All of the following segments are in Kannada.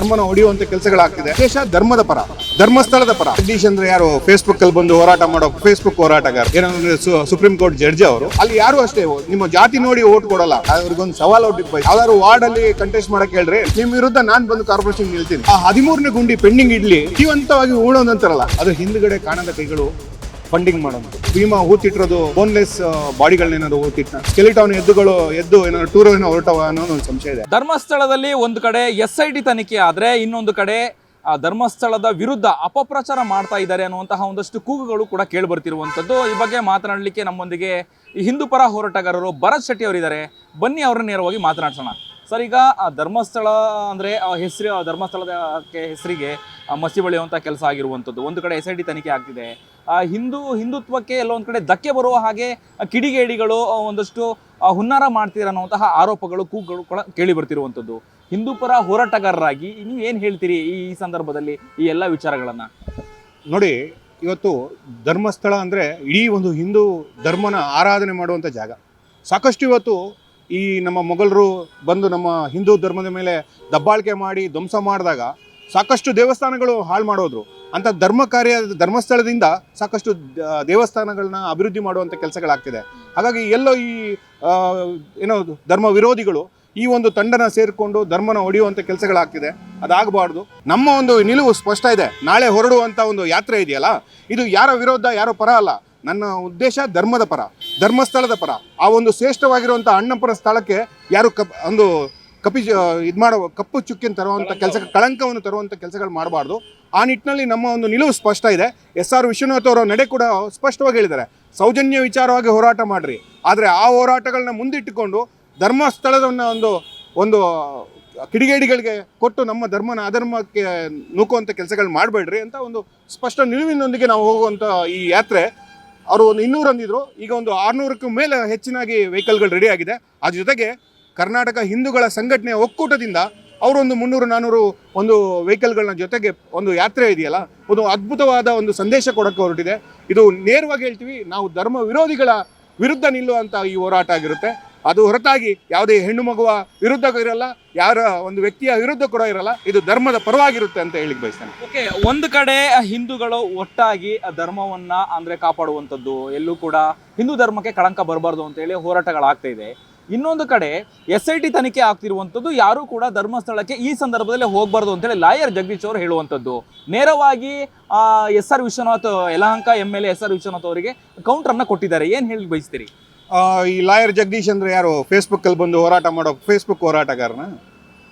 ಧರ್ಮನ ಹೊಡೆಯುವಂತ ಕೆಲಸಗಳಾಗ್ತಿದೆ. ದೇಶ ಧರ್ಮದ ಪರ, ಧರ್ಮಸ್ಥಳದ ಪರ. ಜಗದೀಶ್ ಅಂದ್ರೆ ಯಾರು? ಫೇಸ್ಬುಕ್ ಅಲ್ಲಿ ಬಂದು ಹೋರಾಟ ಮಾಡೋ ಫೇಸ್ಬುಕ್ ಹೋರಾಟಗಾರ. ಏನಂದ್ರೆ ಸುಪ್ರೀಂ ಕೋರ್ಟ್ ಜಡ್ಜ್ ಅವರು. ಅಲ್ಲಿ ಯಾರು ಅಷ್ಟೇ, ನಿಮ್ಮ ಜಾತಿ ನೋಡಿ ಓಟ್ ಕೊಡಲ್ಲ. ಅವ್ರಿಗೊಂದು ಸವಾಲ್ ಒಡ್ಡಿದ್ ಯಾವ್ದಾದ್ರು ವಾರ್ಡ್ ಅಲ್ಲಿ ಕಂಟೆಸ್ಟ್ ಮಾಡಕ್ ಹೇಳ್ರಿ. ನಿಮ್ ವಿರುದ್ಧ ನಾನ್ ಬಂದು ಕಾರ್ಪೊರೇಷನ್ ನಿಲ್ತೀನಿ. ಆ ಹದಿಮೂರನೇ ಗುಂಡಿ ಪೆಂಡಿಂಗ್ ಇಡ್ಲಿ ಜೀವಂತವಾಗಿ ಉಳೋದಂತಾರಲ್ಲ ಅದು ಹಿಂದ್ಗಡೆ ಕಾಣದ ಕೈಗಳು ಫಂಡಿಂಗ್ ಮಾಡೋದು. ಭೀಮಾ ಹೂತಿಟ್ಟಿರೋದು ಬೋನ್ಲೆಸ್ ಬಾಡಿಗಳನ್ನೇನಾದ್ರು ಹೂತಿಟ್ಟ ಸ್ಕೆಲಿಟಾನ್ ಎದ್ದುಗಳು ಎದ್ದು ಏನಾದ್ರು ಟೂರ್ ಏನೋ ಹೊರಟವ ಅನ್ನೋ ಒಂದು ಸಂಶಯ ಇದೆ. ಧರ್ಮಸ್ಥಳದಲ್ಲಿ ಒಂದು ಕಡೆ ಎಸ್ ಐ ಟಿ ತನಿಖೆ ಆದ್ರೆ ಇನ್ನೊಂದು ಕಡೆ ಆ ಧರ್ಮಸ್ಥಳದ ವಿರುದ್ಧ ಅಪಪ್ರಚಾರ ಮಾಡ್ತಾ ಇದ್ದಾರೆ ಅನ್ನುವಂತಹ ಒಂದಷ್ಟು ಕೂಗುಗಳು ಕೂಡ ಕೇಳಿ ಬರ್ತಿರುವಂಥದ್ದು ಈ ಬಗ್ಗೆ ಮಾತನಾಡಲಿಕ್ಕೆ ನಮ್ಮೊಂದಿಗೆ ಹಿಂದೂಪರ ಹಿಂದೂ ಪರ ಹೋರಾಟಗಾರರು ಭರತ್ ಶೆಟ್ಟಿ ಅವರಿದ್ದಾರೆ. ಬನ್ನಿ ಅವರನ್ನ ನೇರವಾಗಿ ಮಾತನಾಡ್ಸೋಣ. ಸರ್, ಈಗ ಆ ಧರ್ಮಸ್ಥಳ ಅಂದರೆ ಆ ಹೆಸರು ಧರ್ಮಸ್ಥಳದ ಹೆಸರಿಗೆ ಮಸಿ ಬಳಿಯುವಂಥ ಕೆಲಸ ಆಗಿರುವಂಥದ್ದು. ಒಂದು ಕಡೆ ಎಸ್ ಐ ಡಿ ತನಿಖೆ ಆಗ್ತಿದೆ. ಆ ಹಿಂದೂ ಹಿಂದುತ್ವಕ್ಕೆ ಎಲ್ಲೋ ಒಂದು ಕಡೆ ಧಕ್ಕೆ ಬರುವ ಹಾಗೆ ಕಿಡಿಗೇಡಿಗಳು ಒಂದಷ್ಟು ಹುನ್ನಾರ ಮಾಡ್ತೀರ ಅನ್ನುವಂತಹ ಆರೋಪಗಳು, ಕೂಗುಗಳು ಕೂಡ ಕೇಳಿ ಬರ್ತಿರುವಂಥದ್ದು. ಹಿಂದೂ ಪರ ಹೋರಾಟಗಾರರಾಗಿ ನೀವು ಏನು ಹೇಳ್ತೀರಿ ಈ ಈ ಸಂದರ್ಭದಲ್ಲಿ ಈ ಎಲ್ಲ ವಿಚಾರಗಳನ್ನ? ನೋಡಿ, ಇವತ್ತು ಧರ್ಮಸ್ಥಳ ಅಂದರೆ ಇಡೀ ಒಂದು ಹಿಂದೂ ಧರ್ಮನ ಆರಾಧನೆ ಮಾಡುವಂಥ ಜಾಗ. ಸಾಕಷ್ಟು ಇವತ್ತು ಈ ನಮ್ಮ ಮೊಘಲರು ಬಂದು ನಮ್ಮ ಹಿಂದೂ ಧರ್ಮದ ಮೇಲೆ ದಬ್ಬಾಳಿಕೆ ಮಾಡಿ ಧ್ವಂಸ ಮಾಡಿದಾಗ ಸಾಕಷ್ಟು ದೇವಸ್ಥಾನಗಳು ಹಾಳು ಮಾಡೋದ್ರು. ಅಂಥ ಧರ್ಮ ಕಾರ್ಯ, ಧರ್ಮಸ್ಥಳದಿಂದ ಸಾಕಷ್ಟು ದೇವಸ್ಥಾನಗಳನ್ನ ಅಭಿವೃದ್ಧಿ ಮಾಡುವಂಥ ಕೆಲಸಗಳಾಗ್ತಿದೆ. ಹಾಗಾಗಿ ಎಲ್ಲೋ ಈ ಏನೋ ಧರ್ಮ ವಿರೋಧಿಗಳು ಈ ಒಂದು ತಂಡನ ಸೇರಿಕೊಂಡು ಧರ್ಮನ ಹೊಡೆಯುವಂಥ ಕೆಲಸಗಳಾಗ್ತಿದೆ. ಅದಾಗಬಾರ್ದು. ನಮ್ಮ ಒಂದು ನಿಲುವು ಸ್ಪಷ್ಟ ಇದೆ. ನಾಳೆ ಹೊರಡುವಂಥ ಒಂದು ಯಾತ್ರೆ ಇದೆಯಲ್ಲ, ಇದು ಯಾರ ವಿರೋಧ, ಯಾರೋ ಪರ ಅಲ್ಲ. ನನ್ನ ಉದ್ದೇಶ ಧರ್ಮದ ಪರ ಧರ್ಮಸ್ಥಳದ ಪರ. ಆ ಒಂದು ಶ್ರೇಷ್ಠವಾಗಿರುವಂಥ ಅಣ್ಣಪ್ಪನ ಸ್ಥಳಕ್ಕೆ ಯಾರು ಕಪ್ ಒಂದು ಕಪಿ ಇದು ಮಾಡೋ ಕಪ್ಪು ಚುಕ್ಕಿನ ತರುವಂಥ ಕೆಲಸ ಕಳಂಕವನ್ನು ತರುವಂಥ ಕೆಲಸಗಳು ಮಾಡಬಾರ್ದು. ಆ ನಿಟ್ಟಿನಲ್ಲಿ ನಮ್ಮ ಒಂದು ನಿಲುವು ಸ್ಪಷ್ಟ ಇದೆ. ಎಸ್ ಆರ್ ವಿಶ್ವನಾಥ್ ಅವರ ನಡೆ ಕೂಡ ಸ್ಪಷ್ಟವಾಗಿ ಹೇಳಿದ್ದಾರೆ. ಸೌಜನ್ಯ ವಿಚಾರವಾಗಿ ಹೋರಾಟ ಮಾಡ್ರಿ. ಆದರೆ ಆ ಹೋರಾಟಗಳನ್ನ ಮುಂದಿಟ್ಟುಕೊಂಡು ಧರ್ಮಸ್ಥಳದನ್ನ ಒಂದು ಒಂದು ಕಿಡಿಗೇಡಿಗಳಿಗೆ ಕೊಟ್ಟು ನಮ್ಮ ಧರ್ಮನ ಅಧರ್ಮಕ್ಕೆ ನೂಕುವಂಥ ಕೆಲಸಗಳು ಮಾಡಬೇಡ್ರಿ ಅಂತ ಒಂದು ಸ್ಪಷ್ಟ ನಿಲುವಿನೊಂದಿಗೆ ನಾವು ಹೋಗುವಂಥ ಈ ಯಾತ್ರೆ ಅವರು ಒಂದು ಇನ್ನೂರು ಅಂದಿದ್ರು. ಈಗ ಒಂದು ಆರುನೂರಕ್ಕೂ ಮೇಲೆ ಹೆಚ್ಚಿನಾಗಿ ವೆಹಿಕಲ್ಗಳು ರೆಡಿ ಆಗಿದೆ. ಅದ್ರ ಜೊತೆಗೆ ಕರ್ನಾಟಕ ಹಿಂದೂಗಳ ಸಂಘಟನೆಯ ಒಕ್ಕೂಟದಿಂದ ಅವರೊಂದು ಮುನ್ನೂರು ನಾನ್ನೂರು ಒಂದು ವೆಹಿಕಲ್ಗಳನ್ನ ಜೊತೆಗೆ ಒಂದು ಯಾತ್ರೆ ಇದೆಯಲ್ಲ, ಒಂದು ಅದ್ಭುತವಾದ ಒಂದು ಸಂದೇಶ ಕೊಡೋಕ್ಕೆ ಹೊರಟಿದೆ. ಇದು ನೇರವಾಗಿ ಹೇಳ್ತೀವಿ, ನಾವು ಧರ್ಮ ವಿರೋಧಿಗಳ ವಿರುದ್ಧ ನಿಲ್ಲುವಂಥ ಈ ಹೋರಾಟ ಆಗಿರುತ್ತೆ. ಅದು ಹೊರತಾಗಿ ಯಾವುದೇ ಹೆಣ್ಣು ಮಗುವ ವಿರುದ್ಧ ಇರಲ್ಲ, ಯಾರ ಒಂದು ವ್ಯಕ್ತಿಯ ವಿರುದ್ಧ ಕೂಡ ಇರಲ್ಲ, ಇದು ಧರ್ಮದ ಪರವಾಗಿರುತ್ತೆ ಅಂತ ಹೇಳಿಕ್ ಬಯಸ್ತೇನೆ. ಓಕೆ, ಒಂದು ಕಡೆ ಹಿಂದೂಗಳು ಒಟ್ಟಾಗಿ ಧರ್ಮವನ್ನ ಅಂದ್ರೆ ಕಾಪಾಡುವಂಥದ್ದು, ಎಲ್ಲೂ ಕೂಡ ಹಿಂದೂ ಧರ್ಮಕ್ಕೆ ಕಳಂಕ ಬರಬಾರ್ದು ಅಂತ ಹೇಳಿ ಹೋರಾಟಗಳಾಗ್ತಾ ಇದೆ. ಇನ್ನೊಂದು ಕಡೆ ಎಸ್ ಐ ಟಿ ತನಿಖೆ ಆಗ್ತಿರುವಂಥದ್ದು, ಯಾರು ಕೂಡ ಧರ್ಮಸ್ಥಳಕ್ಕೆ ಈ ಸಂದರ್ಭದಲ್ಲಿ ಹೋಗಬಾರ್ದು ಅಂತೇಳಿ ಲಾಯರ್ ಜಗದೀಶ್ ಅವರು ಹೇಳುವಂಥದ್ದು. ನೇರವಾಗಿ S R Vishwanath Yelahanka M L A S R Vishwanath ಅವರಿಗೆ ಕೌಂಟರ್ನ ಕೊಟ್ಟಿದ್ದಾರೆ. ಏನು ಹೇಳಿ ಬಯಸ್ತೀರಿ? ಈ ಲಾಯರ್ ಜಗದೀಶ್ ಅಂದ್ರೆ ಯಾರು? ಫೇಸ್ಬುಕ್ಕಲ್ಲಿ ಬಂದು ಹೋರಾಟ ಮಾಡೋ ಫೇಸ್ಬುಕ್ ಹೋರಾಟಗಾರನ?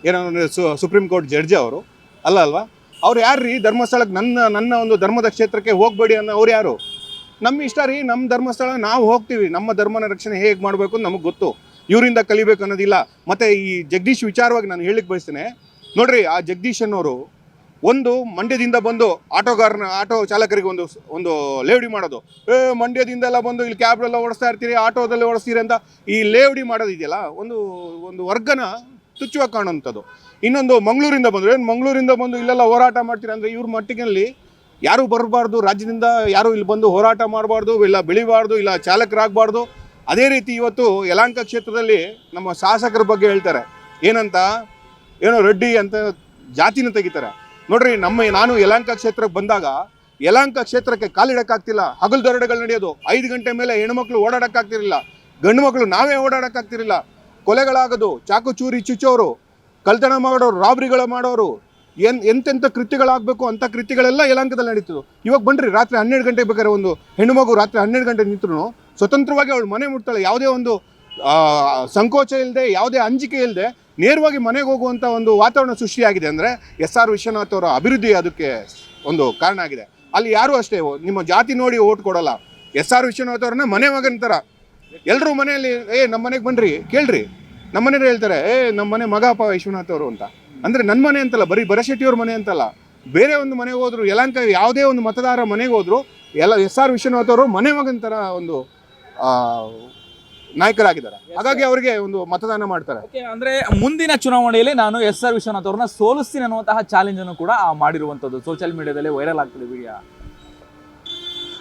ಏನಂದ್ರೆ ಸುಪ್ರೀಂ ಕೋರ್ಟ್ ಜಡ್ಜ್ ಅವರು? ಅಲ್ಲ ಅಲ್ವಾ? ಅವ್ರು ಯಾರು ರೀ ಧರ್ಮಸ್ಥಳಕ್ಕೆ ನನ್ನ ನನ್ನ ಒಂದು ಧರ್ಮದ ಕ್ಷೇತ್ರಕ್ಕೆ ಹೋಗಬೇಡಿ ಅನ್ನೋ ಅವ್ರು ಯಾರು? ನಮ್ಮ ಇಷ್ಟ ರೀ ನಮ್ಮ ಧರ್ಮಸ್ಥಳ, ನಾವು ಹೋಗ್ತೀವಿ. ನಮ್ಮ ಧರ್ಮನ ರಕ್ಷಣೆ ಹೇಗೆ ಮಾಡಬೇಕು ನಮಗೆ ಗೊತ್ತು. ಇವರಿಂದ ಕಲಿಬೇಕು ಅನ್ನೋದಿಲ್ಲ. ಮತ್ತು ಈ ಜಗದೀಶ್ ವಿಚಾರವಾಗಿ ನಾನು ಹೇಳಿಕ್ಕೆ ಬಯಸ್ತೇನೆ. ನೋಡ್ರಿ, ಆ ಜಗದೀಶ್ ಅನ್ನೋರು ಒಂದು ಮಂಡ್ಯದಿಂದ ಬಂದು ಆಟೋಗಾರನ, ಆಟೋ ಚಾಲಕರಿಗೆ ಒಂದು ಒಂದು ಲೇವಡಿ ಮಾಡೋದು. ಏ ಮಂಡ್ಯದಿಂದ ಎಲ್ಲ ಬಂದು ಇಲ್ಲಿ ಕ್ಯಾಬ್ ಎಲ್ಲ ಓಡಿಸ್ತಾ ಇರ್ತೀರಿ, ಆಟೋದಲ್ಲಿ ಓಡಿಸ್ತೀರಿ ಅಂತ ಈ ಲೇವಡಿ ಮಾಡೋದು ಇದೆಯಲ್ಲ, ಒಂದು ಒಂದು ವರ್ಗನ ತುಚ್ಚುವಾಗಿ ಕಾಣುವಂಥದ್ದು. ಇನ್ನೊಂದು ಮಂಗಳೂರಿಂದ ಬಂದರು. ಏನು ಮಂಗಳೂರಿಂದ ಬಂದು ಇಲ್ಲೆಲ್ಲ ಹೋರಾಟ ಮಾಡ್ತೀರಿ ಅಂದರೆ ಇವ್ರ ಮಟ್ಟಿನಲ್ಲಿ ಯಾರು ಬರಬಾರ್ದು, ರಾಜ್ಯದಿಂದ ಯಾರು ಇಲ್ಲಿ ಬಂದು ಹೋರಾಟ ಮಾಡಬಾರ್ದು, ಇಲ್ಲ ಬೆಳಿಬಾರ್ದು, ಇಲ್ಲ ಚಾಲಕರಾಗಬಾರ್ದು. ಅದೇ ರೀತಿ ಇವತ್ತು ಯಲಾಂಕ ಕ್ಷೇತ್ರದಲ್ಲಿ ನಮ್ಮ ಶಾಸಕರ ಬಗ್ಗೆ ಹೇಳ್ತಾರೆ. ಏನಂತ? ಏನೋ ರೆಡ್ಡಿ ಅಂತ ಜಾತಿನ ತೆಗಿತಾರೆ. ನೋಡ್ರಿ, ನಮ್ಮ ನಾನು ಯಲಾಂಕ ಕ್ಷೇತ್ರಕ್ಕೆ ಬಂದಾಗ ಯಲಾಂಕ ಕ್ಷೇತ್ರಕ್ಕೆ ಕಾಲಿಡಕ್ಕಾಗ್ತಿಲ್ಲ. ಹಗಲು ದರೋಡೆಗಳು ನಡೆಯೋದು. ಐದು ಗಂಟೆ ಮೇಲೆ ಹೆಣ್ಮಕ್ಳು ಓಡಾಡಕ್ಕಾಗ್ತಿರಲಿಲ್ಲ. ಗಂಡು ಮಕ್ಕಳು ನಾವೇ ಓಡಾಡಕ್ಕಾಗ್ತಿರಲಿಲ್ಲ. ಕೊಲೆಗಳಾಗೋದು. ಚಾಕು ಚೂರಿ ಚುಚ್ಚೋರು, ಕಳ್ತನ ಮಾಡೋರು, ರಾಬ್ರಿಗಳು ಮಾಡೋರು. ಎನ್, ಎಂತೆಂಥ ಕೃತಿಗಳಾಗಬೇಕು ಅಂಥ ಕೃತಿಗಳೆಲ್ಲ ಯಲಾಂಕದಲ್ಲಿ ನಡೀತು ಇವಾಗ ಬನ್ರಿ, ರಾತ್ರಿ ಹನ್ನೆರಡು ಗಂಟೆಗೆ ಬೇಕಾದ್ರೆ ಒಂದು ಹೆಣ್ಣು ಮಗು ರಾತ್ರಿ ಹನ್ನೆರಡು ಗಂಟೆ ನಿಂತರು ಸ್ವತಂತ್ರವಾಗಿ ಅವಳು ಮನೆ ಮುಟ್ತಾಳೆ. ಯಾವುದೇ ಒಂದು ಸಂಕೋಚ ಇಲ್ಲದೆ ಯಾವುದೇ ಅಂಜಿಕೆ ಇಲ್ಲದೆ ನೇರವಾಗಿ ಮನೆಗೆ ಹೋಗುವಂಥ ಒಂದು ವಾತಾವರಣ ಸೃಷ್ಟಿಯಾಗಿದೆ ಅಂದರೆ ಎಸ್ ಆರ್ ವಿಶ್ವನಾಥ್ ಅವರ ಅಭಿವೃದ್ಧಿ ಅದಕ್ಕೆ ಒಂದು ಕಾರಣ ಆಗಿದೆ. ಅಲ್ಲಿ ಯಾರೂ ಅಷ್ಟೇ ನಿಮ್ಮ ಜಾತಿ ನೋಡಿ ಓಟ್ ಕೊಡೋಲ್ಲ. ಎಸ್ ಆರ್ ವಿಶ್ವನಾಥ್ ಅವ್ರನ್ನ ಮನೆ ಮಗನ ಥರ ಎಲ್ಲರೂ ಮನೆಯಲ್ಲಿ, ಏ ನಮ್ಮ ಮನೆಗೆ ಬನ್ರಿ, ಕೇಳ್ರಿ. ನಮ್ಮ ಮನೇಲಿ ಹೇಳ್ತಾರೆ, ಏ ನಮ್ಮ ಮನೆ ಮಗಪ್ಪ ವಿಶ್ವನಾಥ್ ಅವರು ಅಂತ. ಅಂದರೆ ನನ್ನ ಮನೆ ಅಂತಲ್ಲ, ಬರೀ ಬರಶೆಟ್ಟಿಯವ್ರ ಮನೆ ಅಂತಲ್ಲ. ಬೇರೆ ಒಂದು ಮನೆಗೆ ಹೋದ್ರು ಯಲಂಕ ಯಾವುದೇ ಒಂದು ಮತದಾರ ಮನೆಗೆ ಹೋದ್ರು, ಎಲ್ಲ ಎಸ್ ಆರ್ ವಿಶ್ವನಾಥ್ ಅವರು ಮನೆ ಮಗನ ಥರ ಒಂದು ನಾಯಕರಾಗಿದ್ದಾರೆ. ಹಾಗಾಗಿ ಅವರಿಗೆ ಒಂದು ಮತದಾನ ಮಾಡ್ತಾರೆ. ಅಂದ್ರೆ ಮುಂದಿನ ಚುನಾವಣೆಯಲ್ಲಿ ನಾನು ಎಸ್ ಆರ್ ವಿಶ್ವನಾಥ್ ಅವ್ರನ್ನ ಸೋಲಿಸ್ತೀನಿ ಅನ್ನುವಂತಹ ಚಾಲೆಂಜ್ ಅನ್ನು ಕೂಡ ಮಾಡಿರುವಂತದ್ದು ಸೋಷಿಯಲ್ ಮೀಡಿಯಾದಲ್ಲಿ ವೈರಲ್ ಆಗ್ತದೆ ವಿಡಿಯೋ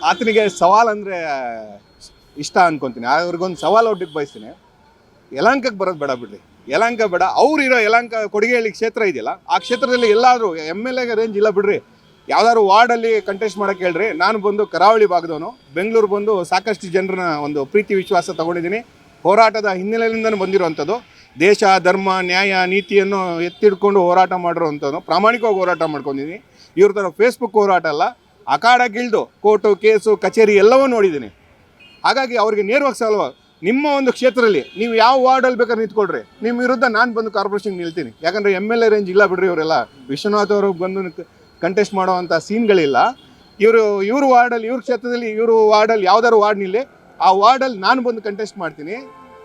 ಆತನಿಗೆ ಸವಾಲ್ ಅಂದ್ರೆ ಇಷ್ಟ ಅನ್ಕೊಂತೀನಿ. ಅವ್ರಿಗೊಂದು ಸವಾಲ್ ಒಡ್ಡಿಗೆ ಬಯಸ್ತೀನಿ. ಯಲಾಂಕಕ್ಕೆ ಬರೋದು ಬೇಡ ಬಿಡ್ರಿ. ಯಲಾಂಕ ಬೇಡ. ಅವ್ರು ಇರೋ ಯಲಂಕ ಕೊಡಿಗೆಹಳ್ಳಿ ಕ್ಷೇತ್ರ ಇದೆಯಲ್ಲ ಆ ಕ್ಷೇತ್ರದಲ್ಲಿ ಎಲ್ಲಾದರೂ ಎಂ ಎಲ್ ಎಗೆ ರೇಂಜ್ ಇಲ್ಲ ಬಿಡ್ರಿ. ಯಾವ್ದಾದ್ರು ವಾರ್ಡಲ್ಲಿ ಕಂಟೆಸ್ಟ್ ಮಾಡಕ್ಕೆ ಹೇಳ್ರಿ. ನಾನು ಬಂದು ಕರಾವಳಿ ಭಾಗದವನು. ಬೆಂಗಳೂರು ಬಂದು ಸಾಕಷ್ಟು ಜನರನ್ನ ಒಂದು ಪ್ರೀತಿ ವಿಶ್ವಾಸ ತಗೊಂಡಿದ್ದೀನಿ. ಹೋರಾಟದ ಹಿನ್ನೆಲೆಯಿಂದಲೂ ಬಂದಿರುವಂಥದ್ದು. ದೇಶ, ಧರ್ಮ, ನ್ಯಾಯ, ನೀತಿಯನ್ನು ಎತ್ತಿಡ್ಕೊಂಡು ಹೋರಾಟ ಮಾಡಿರುವಂಥದ್ದು. ಪ್ರಾಮಾಣಿಕವಾಗಿ ಹೋರಾಟ ಮಾಡ್ಕೊಂಡಿದ್ದೀನಿ. ಇವ್ರ ಥರ ಫೇಸ್ಬುಕ್ ಹೋರಾಟ ಅಲ್ಲ. ಅಖಾಡಕ್ಕಿಳ್ದು ಕೋರ್ಟು, ಕೇಸು, ಕಚೇರಿ ಎಲ್ಲವೂ ನೋಡಿದ್ದೀನಿ. ಹಾಗಾಗಿ ಅವ್ರಿಗೆ ನೇರವಾಗಿ ಸಲ್ವ. ನಿಮ್ಮ ಒಂದು ಕ್ಷೇತ್ರದಲ್ಲಿ ನೀವು ಯಾವ ವಾರ್ಡಲ್ಲಿ ಬೇಕಾದ್ರೆ ನಿಂತ್ಕೊಳ್ರಿ. ನಿಮ್ಮ ವಿರುದ್ಧ ನಾನು ಬಂದು ಕಾರ್ಪೊರೇಷನ್ಗೆ ನಿಲ್ತೀನಿ. ಯಾಕಂದರೆ ಎಂ ಎಲ್ ಎ ರೇಂಜ್ ಇಲ್ಲ ಬಿಡ್ರಿ ಇವರೆಲ್ಲ. ವಿಶ್ವನಾಥ್ ಅವರು ಬಂದು ಕಂಟೆಸ್ಟ್ ಮಾಡೋವಂಥ ಸೀನ್ಗಳಿಲ್ಲ ಇವರು ಇವ್ರ ವಾರ್ಡಲ್ಲಿ ಇವ್ರ ಕ್ಷೇತ್ರದಲ್ಲಿ ಇವರು ವಾರ್ಡಲ್ಲಿ ಯಾವ್ದಾದ್ರು ವಾರ್ಡ್ ನಿಲ್ಲಿ. ಆ ವಾರ್ಡಲ್ಲಿ ನಾನು ಬಂದು ಕಂಟೆಸ್ಟ್ ಮಾಡ್ತೀನಿ.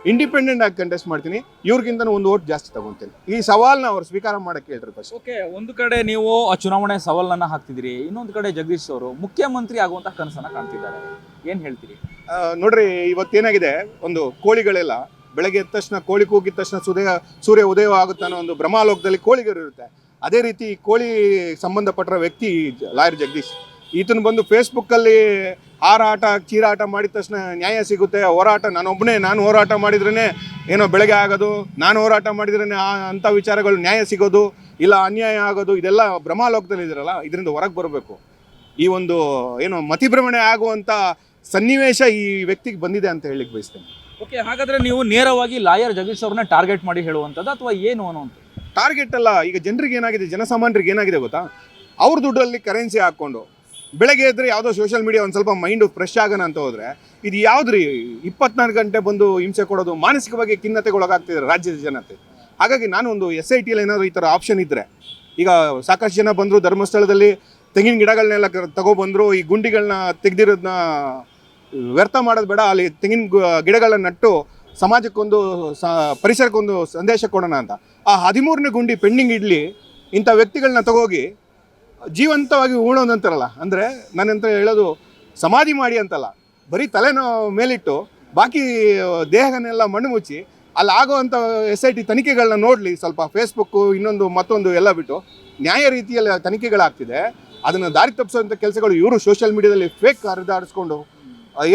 ಇಂಡಿಪೆಂಡೆಂಟ್ ಆಗಿ ಕಂಟೆಸ್ಟ್ ಮಾಡ್ತೀನಿ. ಇವ್ರಿಗಿಂತ ಒಂದು ಓಟ್ ಜಾಸ್ತಿ ತಗೊಂತೀನಿ ಈ ಸವಾಲ್ನ ಅವ್ರು ಸ್ವೀಕಾರ ಮಾಡಕ್ಕೆ ಹೇಳ್ರಿ ಫಸ್ಟ್ ಓಕೆ ಒಂದು ಕಡೆ ನೀವು ಆ ಚುನಾವಣೆ ಸವಾಲನ್ನ ಹಾಕ್ತಿದ್ದೀರಿ ಇನ್ನೊಂದು ಕಡೆ ಜಗದೀಶ್ ಅವರು ಮುಖ್ಯಮಂತ್ರಿ ಆಗುವಂತ ಕನಸನ್ನ ಕಾಣ್ತಿದ್ದಾರೆ. ಏನ್ ಹೇಳ್ತೀರಿ? ಆ, ನೋಡ್ರಿ ಇವತ್ತೇನಾಗಿದೆ ಒಂದು ಕೋಳಿಗಳೆಲ್ಲ ಬೆಳಗ್ಗೆ ಎದ್ದ ತಕ್ಷಣ ಕೋಳಿ ಕೂಗಿದ ತಕ್ಷಣ ಸೂರ್ಯ ಸೂರ್ಯ ಉದಯ ಆಗುತ್ತೆ ಅನ್ನೋ ಒಂದು ಭ್ರಮಾಲೋಕದಲ್ಲಿ ಕೋಳಿಗರು ಇರುತ್ತೆ ಅದೇ ರೀತಿ ಕೋಳಿ ಸಂಬಂಧಪಟ್ಟ ವ್ಯಕ್ತಿ ಲಾಯರ್ ಜಗದೀಶ್. ಈತನ ಬಂದು ಫೇಸ್ಬುಕ್ಕಲ್ಲಿ ಹಾರಾಟ, ಚೀರಾಟ ಮಾಡಿದ ತಕ್ಷಣ ನ್ಯಾಯ ಸಿಗುತ್ತೆ. ಹೋರಾಟ ನಾನೊಬ್ಬನೇ ನಾನು ಹೋರಾಟ ಮಾಡಿದ್ರೇ ಏನೋ ಬೆಳಗ್ಗೆ ಆಗೋದು, ನಾನು ಹೋರಾಟ ಮಾಡಿದ್ರೇ ಅಂಥ ವಿಚಾರಗಳು ನ್ಯಾಯ ಸಿಗೋದು, ಇಲ್ಲ ಅನ್ಯಾಯ ಆಗೋದು, ಇದೆಲ್ಲ ಭ್ರಮಾಲೋಕದಲ್ಲಿ ಇದ್ರಲ್ಲ, ಇದರಿಂದ ಹೊರಗೆ ಬರಬೇಕು. ಈ ಒಂದು ಏನು ಮತಿಭ್ರಮಣೆ ಆಗುವಂಥ ಸನ್ನಿವೇಶ ಈ ವ್ಯಕ್ತಿಗೆ ಬಂದಿದೆ ಅಂತ ಹೇಳಿಕ್ಕೆ ಬಯಸ್ತೇನೆ. ಓಕೆ, ಹಾಗಾದರೆ ನೀವು ನೇರವಾಗಿ ಲಾಯರ್ ಜಗದೀಶ್ ಅವ್ರನ್ನ ಟಾರ್ಗೆಟ್ ಮಾಡಿ ಹೇಳುವಂಥದ್ದು ಅಥವಾ ಏನು ಅನ್ನುವಂಥದ್ದು? ಟಾರ್ಗೆಟ್ ಅಲ್ಲ, ಈಗ ಜನರಿಗೆ ಏನಾಗಿದೆ, ಜನಸಾಮಾನ್ಯರಿಗೆ ಏನಾಗಿದೆ ಗೊತ್ತಾ? ಅವ್ರ ದುಡ್ಡಲ್ಲಿ ಕರೆನ್ಸಿ ಹಾಕ್ಕೊಂಡು, ಬೆಳಗ್ಗೆ ಎದ್ರೆ ಯಾವುದೋ ಸೋಷಿಯಲ್ ಮೀಡಿಯಾ ಒಂದು ಸ್ವಲ್ಪ ಮೈಂಡು ಫ್ರೆಶ್ ಆಗೋಣ ಅಂತ ಹೋದ್ರೆ, ಇದು ಯಾವ್ದ್ರಿ? ಇಪ್ಪತ್ನಾಲ್ಕು ಗಂಟೆ ಬಂದು ಹಿಂಸೆ ಕೊಡೋದು ಮಾನಸಿಕವಾಗಿ ಖಿನ್ನತೆಗೊಳಗಾಗ್ತಿದ್ದಾರೆ ರಾಜ್ಯದ ಜನತೆ. ಹಾಗಾಗಿ ನಾನು ಒಂದು ಎಸ್ ಐ ಟಿಯಲ್ಲಿ ಏನಾದರೂ ಈ ಥರ ಆಪ್ಷನ್ ಇದ್ದರೆ ಈಗ ಸಾಕಷ್ಟು ಜನ ಬಂದರು ಧರ್ಮಸ್ಥಳದಲ್ಲಿ, ತೆಂಗಿನ ಗಿಡಗಳನ್ನೆಲ್ಲ ತಗೊಬಂದರು, ಈ ಗುಂಡಿಗಳನ್ನ ತೆಗೆದಿರೋದನ್ನ ವ್ಯರ್ಥ ಮಾಡೋದು ಬೇಡ, ಅಲ್ಲಿ ತೆಂಗಿನ ಗಿಡಗಳನ್ನ ನಟ್ಟು, ಸಮಾಜಕ್ಕೊಂದು ಸ, ಪರಿಸರಕ್ಕೊಂದು ಸಂದೇಶ ಕೊಡೋಣ ಅಂತ. ಆ ಹದಿಮೂರನೇ ಗುಂಡಿ ಪೆಂಡಿಂಗ್ ಇಡ್ಲಿ ಇಂಥ ವ್ಯಕ್ತಿಗಳನ್ನ ತಗೋಗಿ ಜೀವಂತವಾಗಿ ಉಳೋದಂತಾರಲ್ಲ ಅಂದರೆ ನಾನಂತ ಹೇಳೋದು ಸಮಾಧಿ ಮಾಡಿ ಅಂತಲ್ಲ, ಬರೀ ತಲೆನೋ ಮೇಲಿಟ್ಟು ಬಾಕಿ ದೇಹನೆಲ್ಲ ಮಣ್ಣು ಮುಚ್ಚಿ ಅಲ್ಲಿ ಆಗೋವಂಥ ಎಸ್ ಐ ಟಿ ತನಿಖೆಗಳನ್ನ ನೋಡಲಿ, ಸ್ವಲ್ಪ ಫೇಸ್ಬುಕ್ಕು ಇನ್ನೊಂದು, ಮತ್ತೊಂದು ಎಲ್ಲ ಬಿಟ್ಟು ನ್ಯಾಯ ರೀತಿಯಲ್ಲಿ ತನಿಖೆಗಳಾಗ್ತಿದೆ. ಅದನ್ನು ದಾರಿ ತಪ್ಪಿಸೋಂಥ ಕೆಲಸಗಳು ಇವರು ಸೋಷಿಯಲ್ ಮೀಡಿಯಾದಲ್ಲಿ ಫೇಕ್ ಹರಿದಾಡಿಸ್ಕೊಂಡು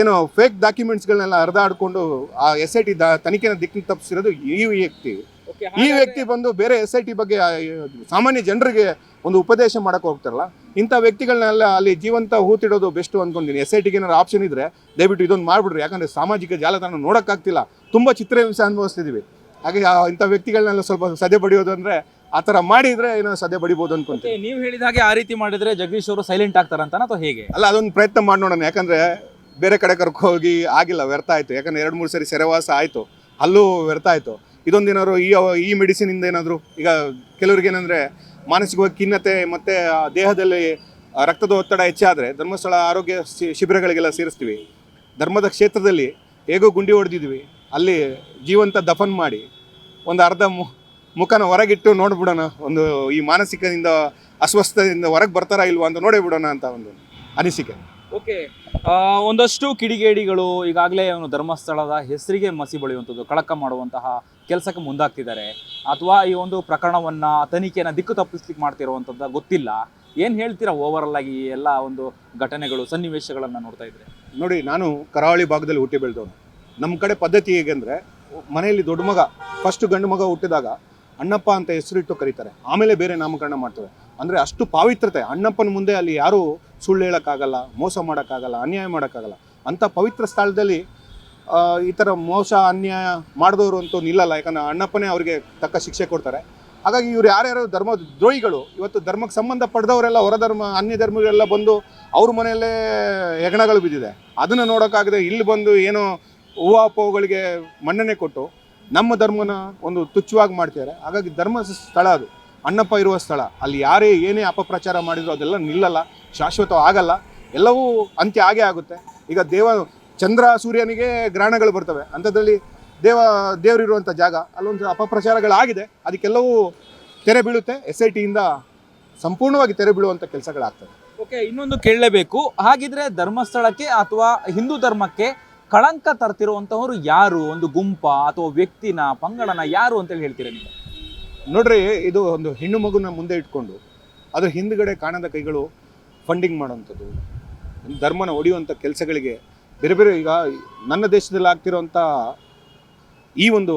ಏನು ಫೇಕ್ ಡಾಕ್ಯುಮೆಂಟ್ಸ್ಗಳನ್ನೆಲ್ಲ ಹರಿದಾಡ್ಕೊಂಡು ಆ ಎಸ್ ಐ ಟಿ ದ ತನಿಖೆನ ದಿಕ್ಕಿನ ತಪ್ಪಿಸಿರೋದು ಈ ವ್ಯಕ್ತಿ. ಈ ವ್ಯಕ್ತಿ ಬಂದು ಬೇರೆ ಎಸ್ ಐ ಟಿ ಬಗ್ಗೆ ಸಾಮಾನ್ಯ ಜನರಿಗೆ ಒಂದು ಉಪದೇಶ ಮಾಡಕ್ಕೆ ಹೋಗ್ತಾರಲ್ಲ ಇಂಥ ವ್ಯಕ್ತಿಗಳನ್ನೆಲ್ಲ ಅಲ್ಲಿ ಜೀವಂತ ಹೂತಿಡೋದು ಬೆಸ್ಟ್ ಅಂದ್ಕೊಂಡಿದ್ದೀನಿ ಎಸ್ ಐ ಟಿಗೆ ಏನಾದ್ರು ಆಪ್ಷನ್ ಇದ್ರೆ ದಯವಿಟ್ಟು ಇದೊಂದು ಮಾಡ್ಬಿಡ್ರಿ. ಯಾಕಂದ್ರೆ ಸಾಮಾಜಿಕ ಜಾಲತಾಣ ನೋಡೋಕ್ಕಾಗ್ತಿಲ್ಲ. ತುಂಬ ಚಿತ್ರಹಿಂಸೆ ಅನುಭವಿಸ್ತಿದ್ದೀವಿ ಹಾಗೆ ಇಂಥ ವ್ಯಕ್ತಿಗಳನ್ನೆಲ್ಲ ಸ್ವಲ್ಪ ಸದೆ ಬಡಿಯೋದು ಅಂದ್ರೆ ಆ ಥರ ಮಾಡಿದ್ರೆ ಏನೋ ಸದೆ ಬಡಿಬೋದು ಅನ್ಕೊಂತೀನಿ. ಓಕೆ ನೀವು ಹೇಳಿದ ಹಾಗೆ ಆ ರೀತಿ ಮಾಡಿದ್ರೆ ಜಗದೀಶ್ ಅವರು ಸೈಲೆಂಟ್ ಆಗ್ತಾರಂತ ಅಥವಾ ಹೇಗೆ? ಅಲ್ಲ ಅದೊಂದು ಪ್ರಯತ್ನ ಮಾಡಿ ನೋಡೋಣ. ಯಾಕಂದ್ರೆ ಬೇರೆ ಕಡೆ ಕರ್ಕೋಗಿ ಹೋಗಿ ಆಗಿಲ್ಲ ವ್ಯರ್ಥ ಆಯಿತು. ಯಾಕಂದ್ರೆ ಎರಡು ಮೂರು ಸರಿ ಸೆರೆವಾಸ ಆಯಿತು. ಅಲ್ಲೂ ವ್ಯರ್ಥ ಆಯಿತು. ಇದೊಂದು ಏನಾದ್ರು ಈ ಈ ಮೆಡಿಸಿನಿಂದ ಏನಾದರೂ ಈಗ ಕೆಲವರಿಗೆ ಏನಂದರೆ ಮಾನಸಿಕವಾಗಿ ಖಿನ್ನತೆ ಮತ್ತು ದೇಹದಲ್ಲಿ ರಕ್ತದ ಒತ್ತಡ ಹೆಚ್ಚಾದರೆ ಧರ್ಮಸ್ಥಳ ಆರೋಗ್ಯ ಶಿಬಿರಗಳಿಗೆಲ್ಲ ಸೇರಿಸ್ತೀವಿ. ಧರ್ಮದ ಕ್ಷೇತ್ರದಲ್ಲಿ ಹೇಗೋ ಗುಂಡಿ ಹೊಡೆದಿದ್ವಿ. ಅಲ್ಲಿ ಜೀವಂತ ದಫನ್ ಮಾಡಿ ಒಂದು ಅರ್ಧ ಮು ಮುಖನ ಹೊರಗಿಟ್ಟು ನೋಡ್ಬಿಡೋಣ, ಒಂದು ಈ ಮಾನಸಿಕದಿಂದ ಅಸ್ವಸ್ಥದಿಂದ ಹೊರಗೆ ಬರ್ತಾರಾ ಇಲ್ವಾ ಅಂತ ನೋಡೇ ಬಿಡೋಣ ಅಂತ ಒಂದು ಅನಿಸಿಕೆ. ಓಕೆ ಒಂದಷ್ಟು ಕಿಡಿಗೇಡಿಗಳು ಈಗಾಗಲೇ ಅವನು ಧರ್ಮಸ್ಥಳದ ಹೆಸರಿಗೆ ಮಸಿ ಬಳಿಯುವಂಥದ್ದು, ಕಳಕ ಮಾಡುವಂತಹ ಕೆಲಸಕ್ಕೆ ಮುಂದಾಗ್ತಿದ್ದಾರೆ. ಅಥವಾ ಈ ಒಂದು ಪ್ರಕರಣವನ್ನ ತನಿಖೆಯನ್ನು ದಿಕ್ಕು ತಪ್ಪಿಸ್ಲಿಕ್ಕೆ ಮಾಡ್ತಿರುವಂಥದ್ದು ಗೊತ್ತಿಲ್ಲ. ಏನು ಹೇಳ್ತೀರಾ ಓವರಲ್ ಆಗಿ ಈ ಎಲ್ಲ ಒಂದು ಘಟನೆಗಳು, ಸನ್ನಿವೇಶಗಳನ್ನು ನೋಡ್ತಾ ಇದ್ರೆ? ನೋಡಿ, ನಾನು ಕರಾವಳಿ ಭಾಗದಲ್ಲಿ ಹುಟ್ಟಿ ಬೆಳೆದವನು. ನಮ್ಮ ಕಡೆ ಪದ್ಧತಿ ಹೇಗೆಂದರೆ ಮನೆಯಲ್ಲಿ ದೊಡ್ಡ ಮಗ ಫಸ್ಟ್ ಗಂಡು ಮಗ ಹುಟ್ಟಿದಾಗ ಅಣ್ಣಪ್ಪ ಅಂತ ಹೆಸರಿಟ್ಟು ಕರೀತಾರೆ. ಆಮೇಲೆ ಬೇರೆ ನಾಮಕರಣ ಮಾಡ್ತಾರೆ ಅಂದರೆ ಅಷ್ಟು ಪಾವಿತ್ರತೆ ಅಣ್ಣಪ್ಪನ ಮುಂದೆ ಅಲ್ಲಿ ಯಾರೂ ಸುಳ್ಳು ಹೇಳೋಕ್ಕಾಗಲ್ಲ, ಮೋಸ ಮಾಡೋಕ್ಕಾಗಲ್ಲ, ಅನ್ಯಾಯ ಮಾಡೋಕ್ಕಾಗಲ್ಲ. ಅಂಥ ಪವಿತ್ರ ಸ್ಥಳದಲ್ಲಿ ಈ ಥರ ಮೋಸ, ಅನ್ಯಾಯ ಮಾಡಿದವರು ಅಂತೂ ನಿಲ್ಲಲ್ಲ. ಯಾಕಂದ್ರೆ ಅಣ್ಣಪ್ಪನೇ ಅವರಿಗೆ ತಕ್ಕ ಶಿಕ್ಷೆ ಕೊಡ್ತಾರೆ. ಹಾಗಾಗಿ ಇವ್ರು ಯಾರ್ಯಾರು ಧರ್ಮ ದ್ರೋಹಿಗಳು, ಇವತ್ತು ಧರ್ಮಕ್ಕೆ ಸಂಬಂಧ ಪಡೆದವರೆಲ್ಲ ಹೊರಧರ್ಮ ಅನ್ಯ ಧರ್ಮಗಳೆಲ್ಲ ಬಂದು ಅವ್ರ ಮನೆಯಲ್ಲೇ ಹೆಗಣಗಳು ಬಿದ್ದಿದೆ. ಅದನ್ನು ನೋಡೋಕ್ಕಾಗದೆ ಇಲ್ಲಿ ಬಂದು ಏನೋ ಹೂವಾಪೋಗಳಿಗೆ ಮನ್ನಣೆ ಕೊಟ್ಟು ನಮ್ಮ ಧರ್ಮನ ಒಂದು ತುಚ್ಛವಾಗಿ ಮಾಡ್ತಿದ್ದಾರೆ. ಹಾಗಾಗಿ ಧರ್ಮ ಸ್ಥಳ ಅದು. ಅಣ್ಣಪ್ಪ ಇರುವ ಸ್ಥಳ. ಅಲ್ಲಿ ಯಾರೇ ಏನೇ ಅಪಪ್ರಚಾರ ಮಾಡಿದ್ರು ಅದೆಲ್ಲ ನಿಲ್ಲಲ್ಲ ಶಾಶ್ವತ ಆಗಲ್ಲ ಎಲ್ಲವೂ ಅಂತ್ಯ ಆಗೇ ಆಗುತ್ತೆ. ಈಗ ದೇವ ಚಂದ್ರ ಸೂರ್ಯನಿಗೆ ಗ್ರಹಣಗಳು ಬರ್ತವೆ. ಅಂಥದ್ರಲ್ಲಿ ದೇವ ದೇವರಿರುವಂಥ ಜಾಗ ಅಲ್ಲೊಂದು ಅಪಪ್ರಚಾರಗಳಾಗಿದೆ. ಅದಕ್ಕೆಲ್ಲವೂ ತೆರೆ ಬೀಳುತ್ತೆ. ಎಸ್ ಐ ಟಿಯಿಂದ ಸಂಪೂರ್ಣವಾಗಿ ತೆರೆ ಬೀಳುವಂಥ ಕೆಲಸಗಳಾಗ್ತವೆ. ಓಕೆ ಇನ್ನೊಂದು ಕೇಳಲೇಬೇಕು. ಹಾಗಿದ್ರೆ ಧರ್ಮಸ್ಥಳಕ್ಕೆ ಅಥವಾ ಹಿಂದೂ ಧರ್ಮಕ್ಕೆ ಕಳಂಕ ತರ್ತಿರುವಂಥವ್ರು ಯಾರು? ಒಂದು ಗುಂಪ ಅಥವಾ ವ್ಯಕ್ತಿನ ಪಂಗಡನ ಯಾರು ಅಂತೇಳಿ ಹೇಳ್ತೀರಾ ನೀವು? ನೋಡ್ರಿ ಇದು ಒಂದು ಹೆಣ್ಣು ಮಗುನ ಮುಂದೆ ಇಟ್ಕೊಂಡು ಅದ್ರ ಹಿಂದ್ಗಡೆ ಕಾಣದ ಕೈಗಳು ಫಂಡಿಂಗ್ ಮಾಡುವಂಥದ್ದು. ಧರ್ಮನ ಒಡೆಯುವಂಥ ಕೆಲಸಗಳಿಗೆ ಬೇರೆ ಬೇರೆ ಈಗ ನನ್ನ ದೇಶದಲ್ಲಿ ಆಗ್ತಿರೋಂಥ ಈ ಒಂದು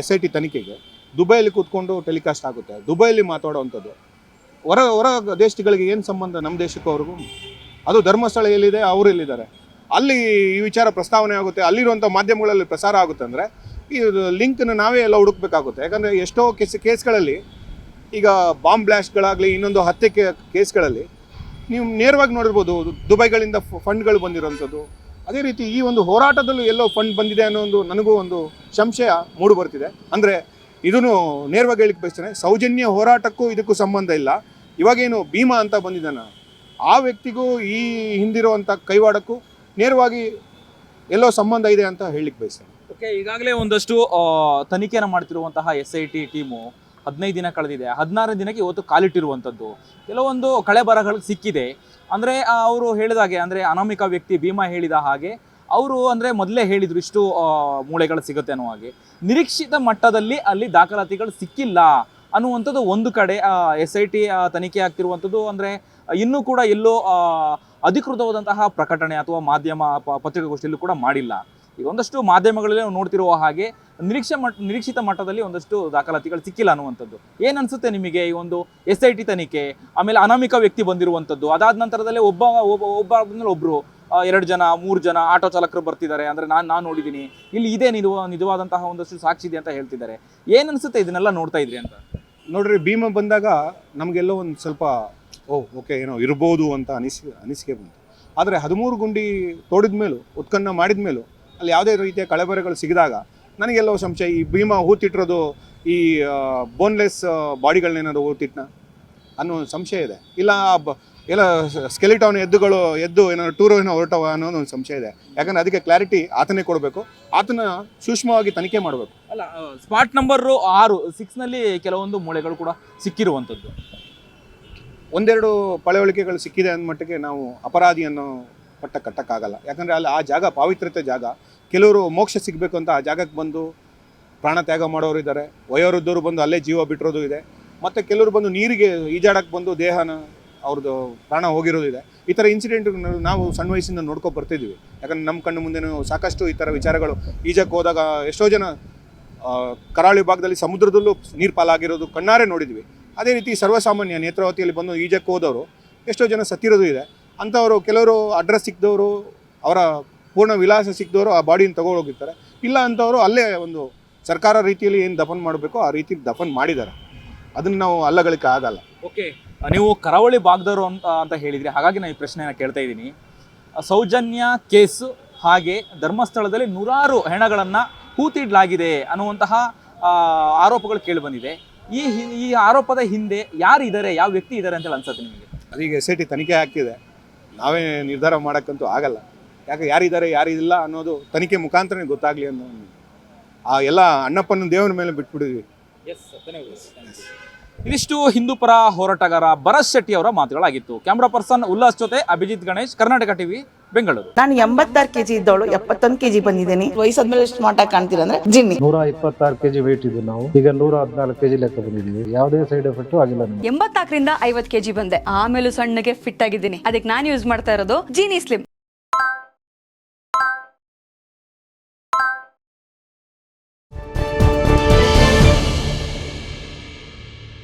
ಎಸ್ ಐ ಟಿ ತನಿಖೆಗೆ ದುಬೈಯಲ್ಲಿ ಕೂತ್ಕೊಂಡು ಟೆಲಿಕಾಸ್ಟ್ ಆಗುತ್ತೆ. ದುಬೈಯಲ್ಲಿ ಮಾತಾಡೋವಂಥದ್ದು. ಹೊರ ಹೊರ ದೇಶಗಳಿಗೆ ಏನು ಸಂಬಂಧ ನಮ್ಮ ದೇಶಕ್ಕೂ ಅವ್ರಿಗೂ? ಅದು ಧರ್ಮಸ್ಥಳ ಎಲ್ಲಿದೆ? ಅವರು ಎಲ್ಲಿದ್ದಾರೆ? ಅಲ್ಲಿ ಈ ವಿಚಾರ ಪ್ರಸ್ತಾವನೆ ಆಗುತ್ತೆ. ಅಲ್ಲಿರುವಂಥ ಮಾಧ್ಯಮಗಳಲ್ಲಿ ಪ್ರಸಾರ ಆಗುತ್ತೆ ಅಂದರೆ ಈ ಲಿಂಕನ್ನು ನಾವೇ ಎಲ್ಲ ಹುಡುಕ್ಬೇಕಾಗುತ್ತೆ. ಯಾಕಂದರೆ ಎಷ್ಟೋ ಕೇಸ್, ಕೇಸ್ಗಳಲ್ಲಿ ಈಗ ಬಾಂಬ್ ಬ್ಲಾಸ್ಟ್ಗಳಾಗಲಿ ಇನ್ನೊಂದು ಹತ್ಯೆ ಕೇಸ್ಗಳಲ್ಲಿ ನೀವು ನೇರವಾಗಿ ನೋಡಿರ್ಬೋದು, ದುಬೈಗಳಿಂದ ಫಂಡ್ಗಳು ಬಂದಿರೋಂಥದ್ದು ಅದೇ ರೀತಿ ಈ ಒಂದು ಹೋರಾಟದಲ್ಲೂ ಎಲ್ಲೋ ಫಂಡ್ ಬಂದಿದೆ ಅನ್ನೋ ಒಂದು ನನಗೂ ಒಂದು ಸಂಶಯ ಮೂಡು ಬರ್ತಿದೆ. ಅಂದರೆ ಇದನ್ನು ನೇರವಾಗಿ ಹೇಳಿಕ್ಕೆ ಬಯಸ್ತೇನೆ, ಸೌಜನ್ಯ ಹೋರಾಟಕ್ಕೂ ಇದಕ್ಕೂ ಸಂಬಂಧ ಇಲ್ಲ. ಇವಾಗೇನು ಭೀಮಾ ಅಂತ ಬಂದಿದ್ದಾನ, ಆ ವ್ಯಕ್ತಿಗೂ ಈ ಹಿಂದಿರುವಂಥ ಕೈವಾಡಕ್ಕೂ ನೇರವಾಗಿ ಎಲ್ಲೋ ಸಂಬಂಧ ಇದೆ ಅಂತ ಹೇಳಲಿಕ್ಕೆ ಬಯಸ್ತೇನೆ. ಓಕೆ ಈಗಾಗಲೇ ಒಂದಷ್ಟು ತನಿಖೆಯನ್ನು ಮಾಡ್ತಿರುವಂತಹ ಎಸ್ ಐ ಟಿ ಟೀಮು ಹದಿನೈದು ದಿನ ಕಳೆದಿದೆ. ಹದಿನಾರು ದಿನಕ್ಕೆ ಇವತ್ತು ಕಾಲಿಟ್ಟಿರುವಂಥದ್ದು. ಕೆಲವೊಂದು ಕಳೆ ಬರಗಳು ಸಿಕ್ಕಿದೆ. ಅಂದರೆ ಅವರು ಹೇಳಿದಾಗೆ, ಅಂದರೆ ಅನಾಮಿಕ ವ್ಯಕ್ತಿ ಭೀಮಾ ಹೇಳಿದ ಹಾಗೆ, ಅವರು ಅಂದರೆ ಮೊದಲೇ ಹೇಳಿದ್ರು ಇಷ್ಟು ಮೂಳೆಗಳು ಸಿಗುತ್ತೆ ಅನ್ನೋ ಹಾಗೆ. ನಿರೀಕ್ಷಿತ ಮಟ್ಟದಲ್ಲಿ ಅಲ್ಲಿ ದಾಖಲಾತಿಗಳು ಸಿಕ್ಕಿಲ್ಲ ಅನ್ನುವಂಥದ್ದು ಒಂದು ಕಡೆ ಎಸ್ ಐ ಟಿ ತನಿಖೆ ಆಗ್ತಿರುವಂಥದ್ದು. ಅಂದರೆ, ಇನ್ನೂ ಕೂಡ ಎಲ್ಲೋ ಅಧಿಕೃತವಾದಂತಹ ಪ್ರಕಟಣೆ ಅಥವಾ ಮಾಧ್ಯಮ ಪತ್ರಿಕಾಗೋಷ್ಠಿಯಲ್ಲೂ ಕೂಡ ಮಾಡಿಲ್ಲ. ಈಗ ಒಂದಷ್ಟು ಮಾಧ್ಯಮಗಳಲ್ಲಿ ನಾವು ನೋಡ್ತಿರುವ ಹಾಗೆ ನಿರೀಕ್ಷೆ ಮಟ್, ನಿರೀಕ್ಷಿತ ಮಟ್ಟದಲ್ಲಿ ಒಂದಷ್ಟು ದಾಖಲಾತಿಗಳು ಸಿಕ್ಕಿಲ್ಲ ಅನ್ನುವಂಥದ್ದು. ಏನ್ ಅನ್ಸುತ್ತೆ ನಿಮಗೆ ಈ ಒಂದು ಎಸ್ ಐ ಟಿ ತನಿಖೆ, ಆಮೇಲೆ ಅನಾಮಿಕ ವ್ಯಕ್ತಿ ಬಂದಿರುವಂಥದ್ದು? ಅದಾದ ನಂತರದಲ್ಲೇ ಒಬ್ಬ ಒಬ್ಬ ಒಬ್ಬ ಆದ್ಮೇಲೆ ಒಬ್ಬರು ಎರಡು ಜನ, ಮೂರು ಜನ ಆಟೋ ಚಾಲಕರು ಬರ್ತಿದ್ದಾರೆ. ಅಂದರೆ ನಾನು ನಾನು ನೋಡಿದ್ದೀನಿ ಇಲ್ಲಿ ಇದೇ ನಿಜವ ನಿಜವಾದಂತಹ ಒಂದಷ್ಟು ಸಾಕ್ಷಿ ಇದೆ ಅಂತ ಹೇಳ್ತಿದ್ದಾರೆ. ಏನ್ ಅನ್ಸುತ್ತೆ ಇದನ್ನೆಲ್ಲ ನೋಡ್ತಾ ಇದ್ರಿ ಅಂತ? ನೋಡ್ರಿ, ಭೀಮ ಬಂದಾಗ ನಮಗೆಲ್ಲೋ ಒಂದು ಸ್ವಲ್ಪ, ಓ ಓಕೆ ಏನೋ ಇರ್ಬೋದು ಅಂತ ಅನಿಸಿ, ಅನಿಸಿಕೆ ಬಂತು. ಆದರೆ ಹದಿಮೂರು ಗುಂಡಿ ತೋಡಿದ ಮೇಲೂ ಉತ್ಖನ್ನ ಮಾಡಿದ ಮೇಲೂ ಅಲ್ಲಿ ಯಾವುದೇ ರೀತಿಯ ಕಳೆಬರೆಗಳು ಸಿಗಿದಾಗ ನನಗೆಲ್ಲೋ ಸಂಶಯ. ಈ ಭೀಮ ಹೂತಿಟ್ಟಿರೋದು ಈ ಬೋನ್ಲೆಸ್ ಬಾಡಿಗಳನ್ನೇನಾದ್ರು ಹೂತಿಟ್ಟನ ಅನ್ನೋ ಒಂದು ಸಂಶಯ ಇದೆ. ಇಲ್ಲ ಬ- ಎಲ್ಲ ಸ್ಕೆಲಿಟೋನ್ ಎದ್ದುಗಳು ಎದ್ದು ಏನಾದ್ರು ಟೂರ್ ಏನೋ ಹೊರಟವ ಅನ್ನೋದು ಒಂದು ಸಂಶಯ ಇದೆ. ಯಾಕಂದ್ರೆ ಅದಕ್ಕೆ ಕ್ಲಾರಿಟಿ ಆತನೇ ಕೊಡಬೇಕು. ಆತನ ಸೂಕ್ಷ್ಮವಾಗಿ ತನಿಖೆ ಮಾಡಬೇಕು. ಅಲ್ಲ ಸ್ಪಾಟ್ ನಂಬರ್ ಆರು ಸಿಕ್ಸ್ನಲ್ಲಿ ಕೆಲವೊಂದು ಮೂಳೆಗಳು ಕೂಡ ಸಿಕ್ಕಿರುವಂಥದ್ದು. ಒಂದೆರಡು ಪಳವಳಿಕೆಗಳು ಸಿಕ್ಕಿದೆ ಅಂದ ಮಟ್ಟಿಗೆ ನಾವು ಅಪರಾಧಿಯನ್ನು ಪಟ್ಟ ಕಟ್ಟಕ್ಕಾಗಲ್ಲ. ಯಾಕಂದರೆ ಅಲ್ಲಿ ಆ ಜಾಗ ಪಾವಿತ್ರತೆ ಜಾಗ. ಕೆಲವರು ಮೋಕ್ಷ ಸಿಗಬೇಕು ಅಂತ ಆ ಜಾಗಕ್ಕೆ ಬಂದು ಪ್ರಾಣ ತ್ಯಾಗ ಮಾಡೋರು ಇದ್ದಾರೆ. ವಯೋವೃದ್ಧರು ಬಂದು ಅಲ್ಲೇ ಜೀವ ಬಿಟ್ಟಿರೋದು ಇದೆ. ಮತ್ತು ಕೆಲವರು ಬಂದು ನೀರಿಗೆ ಈಜಾಡಕ್ಕೆ ಬಂದು ದೇಹನ ಅವ್ರದ್ದು ಪ್ರಾಣ ಹೋಗಿರೋದು ಇದೆ. ಈ ಥರ ಇನ್ಸಿಡೆಂಟ್ ನಾವು ಸಣ್ಣ ವಯಸ್ಸಿಂದ ನೋಡ್ಕೊ ಬರ್ತಿದ್ವಿ ಯಾಕಂದ್ರೆ ನಮ್ಮ ಕಣ್ಣು ಮುಂದೆ ಸಾಕಷ್ಟು ಈ ಥರ ವಿಚಾರಗಳು ಈಜಕ್ಕೆ ಹೋದಾಗ ಎಷ್ಟೋ ಜನ ಕರಾವಳಿ ಭಾಗದಲ್ಲಿ ಸಮುದ್ರದಲ್ಲೂ ನೀರು ಪಾಲಾಗಿರೋದು ಕಣ್ಣಾರೆ ನೋಡಿದ್ವಿ. ಅದೇ ರೀತಿ ಸರ್ವಸಾಮಾನ್ಯ ನೇತ್ರಾವತಿಯಲ್ಲಿ ಬಂದು ಈಜಕ್ಕೆ ಹೋದವರು ಎಷ್ಟೋ ಜನ ಸತ್ತಿರೋದು ಇದೆ. ಅಂಥವರು ಕೆಲವರು ಅಡ್ರೆಸ್ ಸಿಕ್ಕಿದವರು ಅವರ ಪೂರ್ಣ ವಿಳಾಸ ಸಿಕ್ಕಿದವರು ಆ ಬಾಡಿನ ತಗೊಂಡೋಗಿರ್ತಾರೆ ಇಲ್ಲ ಅಂಥವರು ಅಲ್ಲೇ ಒಂದು ಸರ್ಕಾರ ರೀತಿಯಲ್ಲಿ ಏನು ದಫನ್ ಮಾಡಬೇಕು ಆ ರೀತಿ ದಫನ್ ಮಾಡಿದ್ದಾರೆ. ಅದನ್ನು ನಾವು ಅಲ್ಲಗಳಿಕೆ ಆಗಲ್ಲ. ಓಕೆ ನೀವು ಕರಾವಳಿ ಭಾಗದವರು ಅಂತ ಅಂತ ಹೇಳಿದ್ರಿ ಹಾಗಾಗಿ ನಾನು ಈ ಪ್ರಶ್ನೆಯನ್ನು ಕೇಳ್ತಾ ಇದ್ದೀನಿ. ಸೌಜನ್ಯ ಕೇಸು ಹಾಗೆ ಧರ್ಮಸ್ಥಳದಲ್ಲಿ ನೂರಾರು ಹೆಣಗಳನ್ನು ಹೂತಿಡ್ಲಾಗಿದೆ ಅನ್ನುವಂತಹ ಆರೋಪಗಳು ಕೇಳಿಬಂದಿದೆ ಈ ಈ ಆರೋಪದ ಹಿಂದೆ ಯಾರು ಇದ್ದಾರೆ ಯಾವ ವ್ಯಕ್ತಿ ಇದ್ದಾರೆ ಅಂತ ಅನ್ಸುತ್ತೆ ನಿಮಗೆ? ಅದೀಗ ಎಸ್ ಐ ಟಿ ತನಿಖೆ ಆಗ್ತಿದೆ. ನಾವೇ ನಿರ್ಧಾರ ಮಾಡೋಕ್ಕಂತೂ ಆಗಲ್ಲ. ಯಾಕೆ ಯಾರಿದ್ದಾರೆ ಯಾರಿಲ್ಲ ಅನ್ನೋದು ತನಿಖೆ ಮುಖಾಂತರನೇ ಗೊತ್ತಾಗಲಿ ಅನ್ನೋ ಆ ಎಲ್ಲ ಅಣ್ಣಪ್ಪನ ದೇವರ ಮೇಲೆ ಬಿಟ್ಬಿಡಿದ್ವಿ ಇದಿಷ್ಟು ಹಿಂದೂಪರ ಹೋರಾಟಗಾರ ಭರತ್ ಶೆಟ್ಟಿ ಅವರ ಮಾತುಗಳಾಗಿತ್ತು. ಕ್ಯಾಮ್ರಾ ಪರ್ಸನ್ ಉಲ್ಲಾಸ್ ಜೊತೆ ಅಭಿಜಿತ್ ಗಣೇಶ್ ಕರ್ನಾಟಕ ಟಿವಿ ಬೆಂಗಳೂರು. ನಾನು ಎಂಬತ್ತಾರು ಕೆಜಿ ಇದ್ದವಳು ಎಪ್ಪತ್ತೊಂದು ಕೆಜಿ ಬಂದಿದ್ದೀನಿ. ವಯಸ್ಸಾದ್ಮೇಲೆ ಸ್ಮಾರ್ಟ್ ಆಗಿ ಕಾಣ್ತೀರ ಅಂದ್ರೆ ಜಿನ್ನಿ. ನೂರ ಇಪ್ಪತ್ತಾರು ಕೆಜಿ ವೇಟ್ ಇದ್ದು ನಾವು. ಈಗ ನೂರ ಹದಿನಾಲ್ಕು ಕೆಜಿ ಲೆಕ್ಕ ಬಂದಿದ್ದೀವಿ. ಯಾವುದೇ ಸೈಡ್ ಎಫೆಕ್ಟ್ ಆಗಿಲ್ಲ ನಮಗೆ. ಎಂಬತ್ತಾಕರಿಂದ ಐವತ್ ಕೆಜಿ ಬಂದೆ. ಆಮೇಲೆ ಸಣ್ಣಗೆ ಫಿಟ್ ಆಗಿದ್ದೀನಿ. ಅದಕ್ಕೆ ನಾನು ಯೂಸ್ ಮಾಡ್ತಾ ಇರೋದು ಜೀನಿ ಸ್ಲಿಮ್